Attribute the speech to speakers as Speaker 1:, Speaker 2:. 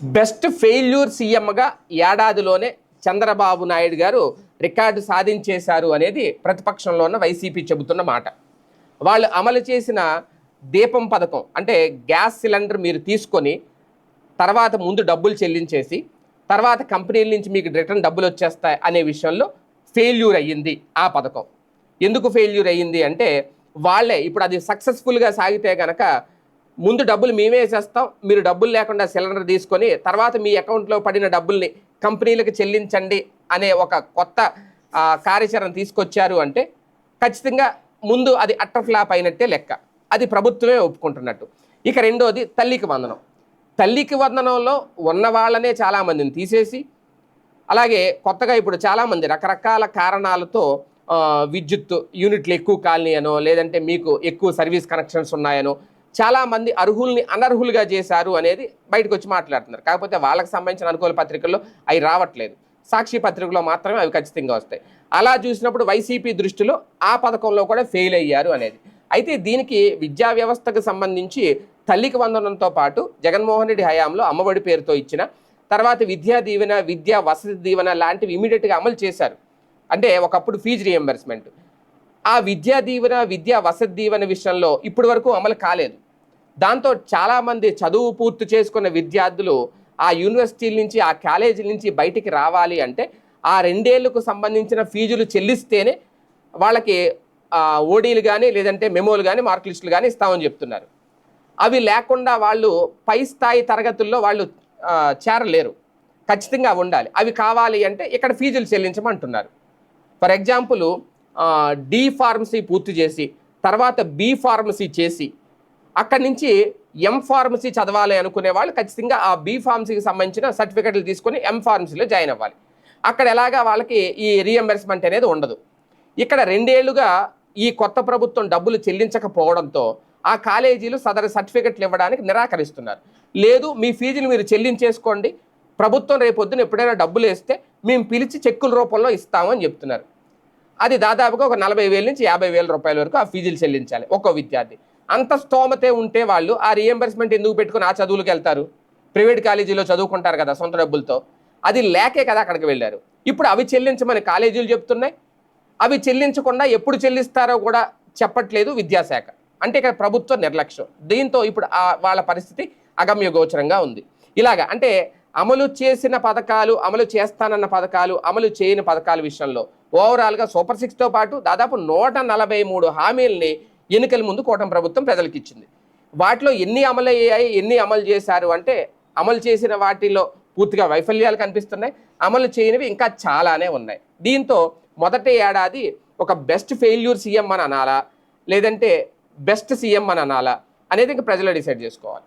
Speaker 1: Best failure సీఎంగా ఏడాదిలోనే చంద్రబాబు నాయుడు గారు రికార్డు సాధించేశారు అనేది ప్రతిపక్షంలో ఉన్న వైసీపీ చెబుతున్న మాట. వాళ్ళు అమలు చేసిన దీపం పథకం అంటే గ్యాస్ సిలిండర్ మీరు తీసుకొని తర్వాత ముందు డబ్బులు చెల్లించేసి తర్వాత కంపెనీల నుంచి మీకు రిటర్న్ డబ్బులు వచ్చేస్తాయి అనే విషయంలో ఫెయిల్యూర్ అయ్యింది ఆ పథకం. ఎందుకు ఫెయిల్యూర్ అయ్యింది అంటే వాళ్ళే ఇప్పుడు అది సక్సెస్ఫుల్గా సాగితే కనుక ముందు డబ్బులు మేమే వేసేస్తాం మీరు డబ్బులు లేకుండా సిలిండర్ తీసుకొని తర్వాత మీ అకౌంట్లో పడిన డబ్బుల్ని కంపెనీలకు చెల్లించండి అనే ఒక కొత్త కార్యాచరణ తీసుకొచ్చారు అంటే ఖచ్చితంగా ముందు అది అట్టర్ ఫ్లాప్ అయినట్టే లెక్క. అది ప్రభుత్వమే ఒప్పుకుంటున్నట్టు. ఇక రెండోది తల్లికి వందనం. తల్లికి వందనంలో ఉన్న వాళ్ళనే చాలామందిని తీసేసి అలాగే కొత్తగా ఇప్పుడు చాలామంది రకరకాల కారణాలతో విద్యుత్ యూనిట్లు ఎక్కువ కాలనీ అనో లేదంటే మీకు ఎక్కువ సర్వీస్ కనెక్షన్స్ ఉన్నాయనో చాలామంది అర్హుల్ని అనర్హులుగా చేశారు అనేది బయటకు వచ్చి మాట్లాడుతున్నారు. కాకపోతే వాళ్ళకి సంబంధించిన అనుకూల పత్రికల్లో అవి రావట్లేదు. సాక్షి పత్రికలో మాత్రమే అవి ఖచ్చితంగా వస్తాయి. అలా చూసినప్పుడు వైసీపీ దృష్టిలో ఆ పథకంలో కూడా ఫెయిల్ అయ్యారు అనేది. అయితే దీనికి విద్యా వ్యవస్థకు సంబంధించి తల్లికి వందనంతో పాటు జగన్మోహన్ రెడ్డి హయాంలో అమ్మఒడి పేరుతో ఇచ్చిన తర్వాత విద్యా దీవెన విద్యా వసతి దీవెన లాంటివి ఇమీడియట్గా అమలు చేశారు. అంటే ఒకప్పుడు ఫీజు రియంబర్స్మెంట్. ఆ విద్యా దీవెన విద్యా వసతి దీవెన విషయంలో ఇప్పటి వరకు అమలు కాలేదు. దాంతో చాలామంది చదువు పూర్తి చేసుకున్న విద్యార్థులు ఆ యూనివర్సిటీల నుంచి ఆ కాలేజీల నుంచి బయటికి రావాలి అంటే ఆ రెండేళ్ళకు సంబంధించిన ఫీజులు చెల్లిస్తేనే వాళ్ళకి ఓడీలు కానీ లేదంటే మెమోలు కానీ మార్క్ లిస్టులు కానీ ఇస్తామని చెప్తున్నారు. అవి లేకుండా వాళ్ళు పై స్థాయి తరగతుల్లో వాళ్ళు చేరలేరు. ఖచ్చితంగా ఉండాలి. అవి కావాలి అంటే ఇక్కడ ఫీజులు చెల్లించమంటున్నారు. ఫర్ ఎగ్జాంపుల్ డి ఫార్మసీ పూర్తి చేసి తర్వాత బి ఫార్మసీ చేసి అక్కడి నుంచి ఎం ఫార్మసీ చదవాలి అనుకునే వాళ్ళు ఖచ్చితంగా ఆ బి ఫార్మసీకి సంబంధించిన సర్టిఫికెట్లు తీసుకొని ఎం ఫార్మసీలో జాయిన్ అవ్వాలి. అక్కడ ఎలాగా వాళ్ళకి ఈ రీఎంబర్స్మెంట్ అనేది ఉండదు. ఇక్కడ రెండేళ్ళుగా ఈ కొత్త ప్రభుత్వం డబ్బులు చెల్లించకపోవడంతో ఆ కాలేజీలు సదరు సర్టిఫికెట్లు ఇవ్వడానికి నిరాకరిస్తున్నారు. లేదు మీ ఫీజులు మీరు చెల్లించేసుకోండి. ప్రభుత్వం రేపొద్దున ఎప్పుడైనా డబ్బులు వేస్తే మేము పిలిచి చెక్కుల రూపంలో ఇస్తామని చెప్తున్నారు. అది దాదాపుగా ఒక నలభై వేల నుంచి యాభై వేల రూపాయల వరకు ఆ ఫీజులు చెల్లించాలి ఒక్కో విద్యార్థి. అంత స్తోమతే ఉంటే వాళ్ళు ఆ రియంబర్స్మెంట్ ఎందుకు పెట్టుకుని ఆ చదువులకు వెళ్తారు? ప్రైవేట్ కాలేజీలో చదువుకుంటారు కదా సొంత డబ్బులతో. అది లేకే కదా అక్కడికి వెళ్ళారు. ఇప్పుడు అవి చెల్లించమని కాలేజీలు చెప్తున్నాయి. అవి చెల్లించకుండా ఎప్పుడు చెల్లిస్తారో కూడా చెప్పట్లేదు విద్యాశాఖ. అంటే ఇక్కడ ప్రభుత్వ నిర్లక్ష్యం. దీంతో ఇప్పుడు వాళ్ళ పరిస్థితి అగమ్య గోచరంగా ఉంది. ఇలాగా అంటే అమలు చేసిన పథకాలు అమలు చేస్తానన్న పథకాలు అమలు చేయని పథకాల విషయంలో ఓవరాల్గా సూపర్ సిక్స్తో పాటు దాదాపు నూట నలభై మూడు హామీల్ని ఎన్నికల ముందు కూటమి ప్రభుత్వం ప్రజలకు ఇచ్చింది వాటిలో ఎన్ని అమలు అయ్యాయి ఎన్ని అమలు చేశారు అంటే అమలు చేసిన వాటిలో పూర్తిగా వైఫల్యాలు కనిపిస్తున్నాయి. అమలు చేయనివి ఇంకా చాలానే ఉన్నాయి. దీంతో మొదటి ఏడాది ఒక బెస్ట్ ఫెయిల్యూర్ సీఎం అని అనాలా లేదంటే బెస్ట్ సీఎం అని అనాలా అనేది ఇంకా ప్రజలు డిసైడ్ చేసుకోవాలి.